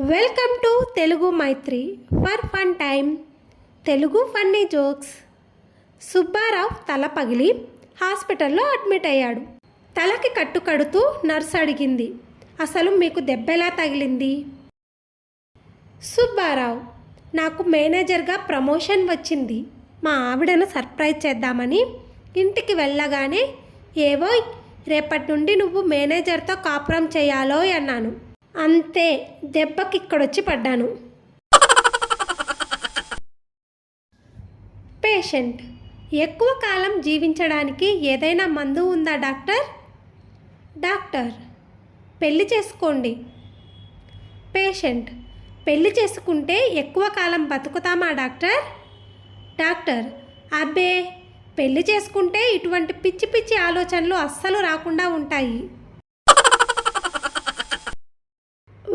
Welcome to Telugu Maitri for fun time. Telugu funny jokes. Subbarao తల పగిలి హాస్పిటల్లో admit అయ్యాడు. తలకి కట్టు కడుతూ నర్స్ అడిగింది. అసలు మీకు దెబ్బెలా తగిలింది? సుబ్బారావు నాకు మేనేజర్గా ప్రమోషన్ వచ్చింది. మా ఆవిడను సర్ప్రైజ్ చేద్దామని ఇంటికి వెళ్ళగానే ఏవో రేపటి నుండి నువ్వు మేనేజర్తో కాపురం చేయాలో అన్నాను. అంతే దెబ్బకి ఇక్కడొచ్చి పడ్డాను. పేషెంట్ ఎక్కువ కాలం జీవించడానికి ఏదైనా మందు ఉందా డాక్టర్? డాక్టర్ పెళ్ళి చేసుకోండి. పేషెంట్ పెళ్ళి చేసుకుంటే ఎక్కువ కాలం బతుకుతామా డాక్టర్? డాక్టర్ అబ్బే పెళ్ళి చేసుకుంటే ఇటువంటి పిచ్చి పిచ్చి ఆలోచనలు అస్సలు రాకుండా ఉంటాయి.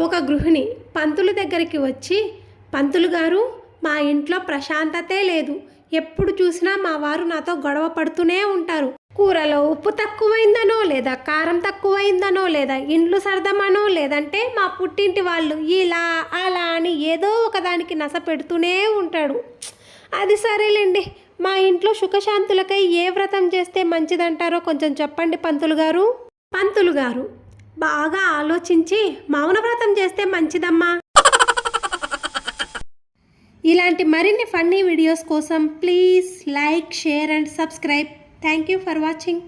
ఒక గృహిణి పంతులు దగ్గరికి వచ్చి పంతులు గారు మా ఇంట్లో ప్రశాంతతే లేదు. ఎప్పుడు చూసినా మా వారు నాతో గొడవ పడుతూనే ఉంటారు. కూరలో ఉప్పు తక్కువైందనో లేదా కారం తక్కువైందనో లేదా ఇండ్లు సర్దమనో లేదంటే మా పుట్టింటి వాళ్ళు ఇలా అలా అని ఏదో ఒకదానికి నస పెడుతూనే ఉంటాడు. అది సరేలేండి. మా ఇంట్లో సుఖశాంతులకై ఏ వ్రతం చేస్తే మంచిదంటారో కొంచెం చెప్పండి పంతులు గారు. పంతులు గారు బాగా ఆలోచించి మౌన వ్రతం చేస్తే మంచిదమ్మా. ఇలాంటి మరిన్ని ఫన్నీ వీడియోస్ కోసం please like share and subscribe. Thank you for watching